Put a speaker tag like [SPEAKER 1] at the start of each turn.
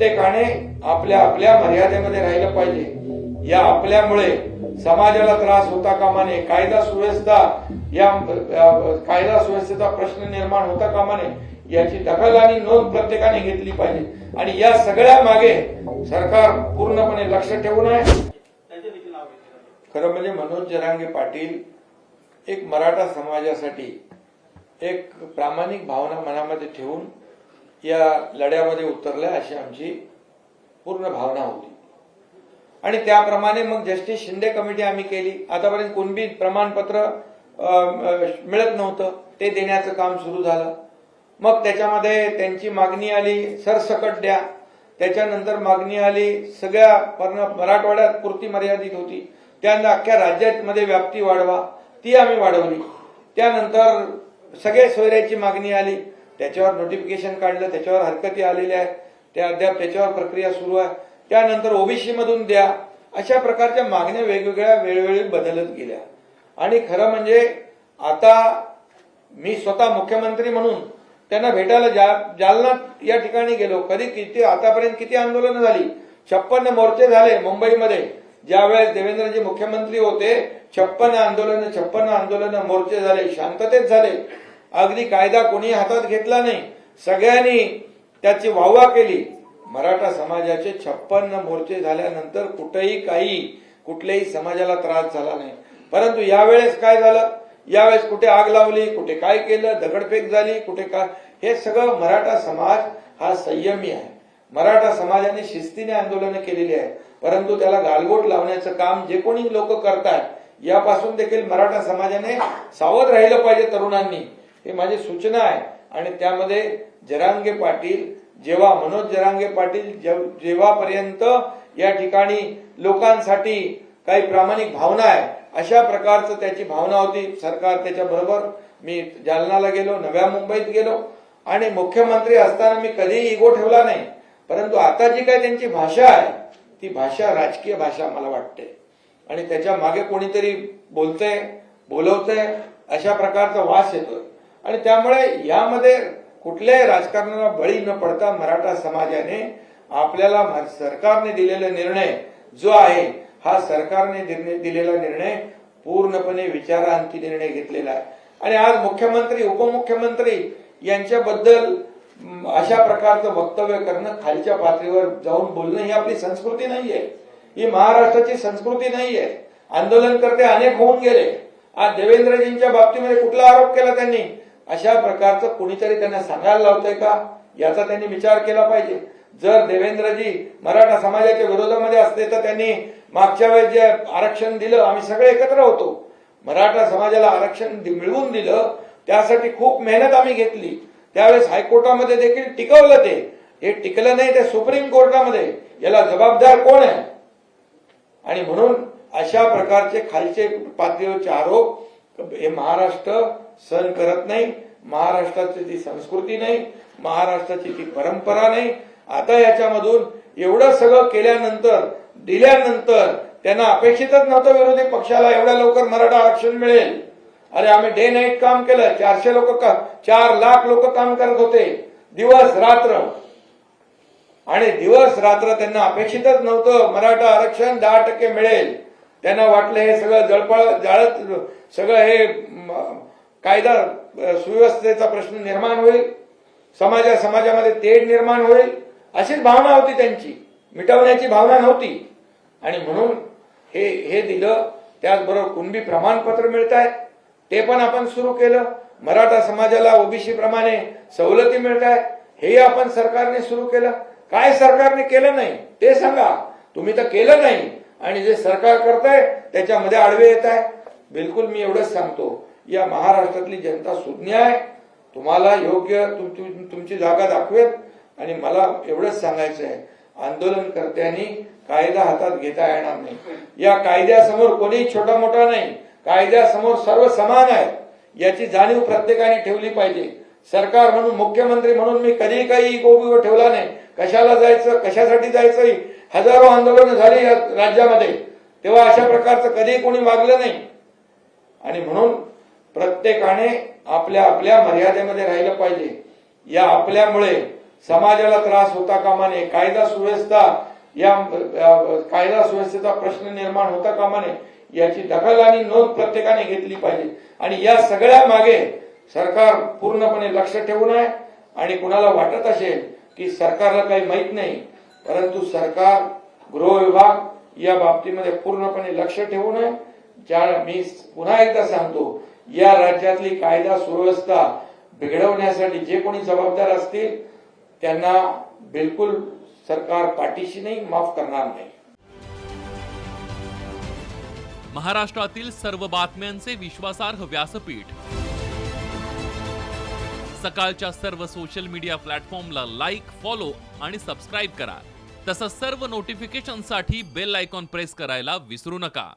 [SPEAKER 1] प्रत्येकाने आपल्या आपल्या मर्यादेमध्ये राहिलं पाहिजे. या आपल्यामुळे समाजाला त्रास होता कामा नये कायदा सुव्यवस्था या कायदा सुव्यवस्थेचा प्रश्न निर्माण होता कामा नये याची दखल आणि नोंद प्रत्येकाने घेतली पाहिजे. आणि या सगळ्या मागे सरकार पूर्णपणे लक्ष ठेवून आहे. खरं म्हणजे मनोज जरांगे पाटील एक मराठा समाजासाठी एक प्रामाणिक भावना मनामध्ये ठेवून या लढ्यामध्ये उतरल्या अशी आमची पूर्ण भावना होती. आणि त्याप्रमाणे मग जस्टिस शिंदे कमिटी आम्ही केली. आतापर्यंत कोणबी प्रमाणपत्र मिळत नव्हतं. ते देण्याचं काम सुरू झालं. मग त्याच्यामध्ये त्यांची मागणी आली सरसकट द्या. त्याच्यानंतर मागणी आली सगळ्या मराठवाड्यात पुरती मर्यादित होती. त्यांना अख्ख्या राज्यामध्ये व्याप्ती वाढवा. ती आम्ही वाढवली. त्यानंतर सगळे सोयऱ्याची मागणी आली. त्याच्यावर नोटिफिकेशन काढलं त्याच्यावर हरकती आलेल्या आहेत. त्या अद्याप त्याच्यावर प्रक्रिया सुरू आहे. त्यानंतर ओबीसी मधून द्या. अशा प्रकारच्या मागण्या वेगवेगळ्या वेळोवेळी बदलत गेल्या. आणि खरं म्हणजे आता मी स्वतः मुख्यमंत्री म्हणून त्यांना भेटायला जा- जालना या ठिकाणी गेलो. कधी किती आतापर्यंत किती आंदोलनं झाली? छप्पन्न मोर्चे झाले मुंबईमध्ये. ज्यावेळेस देवेंद्रजी मुख्यमंत्री होते छप्पन्न आंदोलन छप्पन्न आंदोलन मोर्चे झाले शांततेत झाले. अगदी कायदा कोणी हातात घेतला नाही. सगळ्यांनी त्याची वाहवा केली. मराठा समाजाचे छप्पन्न मोर्चे झाल्यानंतर कुठेही काही कुठल्याही समाजाला त्रास झाला नाही. परंतु यावेळेस काय झालं? यावेळेस कुठे आग लावली कुठे काय केलं दगडफेक झाली कुठे काय हे सगळं मराठा समाज हा संयमी आहे. मराठा समाजाने शिस्तीने आंदोलनं केलेली आहे. परंतु त्याला गालबोट लावण्याचं काम जे कोणी लोक करतायत यापासून देखील मराठा समाजाने सावध राहिलं पाहिजे तरुणांनी. हे माझी सूचना आहे. आणि त्यामध्ये जरांगे पाटील जेव्हा मनोज जरांगे पाटील जेव्हापर्यंत या ठिकाणी लोकांसाठी काही प्रामाणिक भावना आहे अशा प्रकारचं त्याची भावना होती. सरकार त्याच्या बरोबर मी जालनाला गेलो नव्या मुंबईत गेलो. आणि मुख्यमंत्री असताना मी कधीही इगो ठेवला नाही. परंतु आता जी काही त्यांची भाषा आहे ती भाषा राजकीय भाषा मला वाटते. आणि त्याच्यामागे कोणीतरी बोलतंय बोलवतंय अशा प्रकारचा वास येतोय. आणि त्यामुळे यामध्ये कुठल्याही राजकारणाला बळी न पडता मराठा समाजाने आपल्याला सरकारने दिलेला निर्णय जो आहे हा सरकारने दिलेला निर्णय पूर्णपणे विचारांती निर्णय घेतलेला आहे. आणि आज मुख्यमंत्री उपमुख्यमंत्री यांच्याबद्दल अशा प्रकारचं वक्तव्य करणं खालच्या पातळीवर जाऊन बोलणं ही आपली संस्कृती नाहीये. ही महाराष्ट्राची संस्कृती नाहीये. आंदोलनकर्ते अनेक होऊन गेले. आज देवेंद्रजींच्या बाबतीमध्ये कुठला आरोप केला त्यांनी? अशा प्रकारचं कुणीतरी त्यांना सांगायला लावतंय का? याचा त्यांनी विचार केला पाहिजे. जर देवेंद्रजी मराठा समाजाच्या विरोधामध्ये असते तर त्यांनी मागच्या वेळेस जे आरक्षण दिलं आम्ही सगळे एकत्र होतो. मराठा समाजाला आरक्षण मिळवून दिलं त्यासाठी खूप मेहनत आम्ही घेतली. त्यावेळेस हायकोर्टामध्ये देखील टिकवलं ते. हे टिकलं नाही ते सुप्रीम कोर्टामध्ये. याला जबाबदार कोण आहे? आणि म्हणून अशा प्रकारचे खालचे पातळीवरचे आरोप हे महाराष्ट्र सहन करत नाही महाराष्ट्राची ती संस्कृती नाही महाराष्ट्राची ती परंपरा नाही. आता याच्यामधून एवढं सगळं केल्यानंतर दिल्यानंतर त्यांना अपेक्षितच नव्हतं विरोधी पक्षाला एवढ्या लवकर मराठा आरक्षण मिळेल. अरे आम्ही डे नाईट काम केलं चारशे लोक चार लाख लोक काम करत होते. दिवस रात्र. आणि दिवस रात्र त्यांना अपेक्षितच नव्हतं मराठा आरक्षण दहा टक्के मिळेल. त्यांना वाटलं हे सगळं जळपळ जाळत सगळं हे कायदा सुव्यवस्थेचा प्रश्न निर्माण होईल. समाजा समाजामध्ये तेढ निर्माण होईल. अशीच भावना होती त्यांची. मिटवण्याची भावना नव्हती. आणि म्हणून हे हे दिलं. त्याचबरोबर कुणबी प्रमाणपत्र मिळत आहेत ते पण आपण सुरू केलं. मराठा समाजाला ओबीसी प्रमाणे सवलती मिळत आहेत हे आपण सरकारने सुरू केलं. काय सरकारने केलं नाही? ते सांगा. तुम्ही तर केलं नाही. आणि जे सरकार करताय त्याच्यामध्ये आडवे येत आहे बिलकुल मी एवढंच सांगतो. या महाराष्ट्रातली जनता सुज्ञ आहे. तुम्हाला योग्य तुम- तुमची जागा दाखवेल आणि मला एवढंच सांगायचं आहे. आंदोलनकर्त्यांनी कायदा हातात घेता येणार नाही. या कायद्यासमोर कोणीही छोटा मोठा नाही. कायद्यासमोर सर्व समान आहेत याची जाणीव प्रत्येकाने ठेवली पाहिजे. सरकार म्हणून मुख्यमंत्री म्हणून मी कधीही काही गोबीवर ठेवला नाही. कशाला जायचं कशासाठी जायचं हजारो आंदोलन झाली राज्यामध्ये. तेव्हा अशा प्रकारचं कधीही कोणी मागलं नाही. आणि म्हणून प्रत्येकाने आपल्या आपल्या मर्यादेमध्ये राहिलं पाहिजे. या आपल्यामुळे समाजाला त्रास होता कामा नये कायदा सुव्यवस्था या कायदा सुव्यवस्थेचा प्रश्न निर्माण होता कामा नये याची दखल आणि नोंद प्रत्येकाने घेतली पाहिजे. आणि या सगळ्या मागे सरकार पूर्णपणे लक्ष ठेवून आहे आणि कुणाला वाटत असेल की सरकारला काही माहीत नाही परंतु सरकार गृह विभाग या बाबतीमध्ये पूर्णपणे लक्ष ठेवून आहे. ज्या मी पुन्हा एकदा सांगतो या राज्यातली कायदा सुव्यवस्था बिघडवण्यासाठी जे कोणी जबाबदार असतील त्यांना बिलकुल सरकार पाठीशी नाही माफ करणार नाही.
[SPEAKER 2] महाराष्ट्रातील सर्व बातम्यांचे विश्वासार्ह व्यासपीठ. सकाळच्या सर्व सोशल मीडिया प्लॅटफॉर्मला लाईक फॉलो आणि सबस्क्राईब करा. तसंच सर्व नोटिफिकेशनसाठी बेल आयकॉन प्रेस करायला विसरू नका.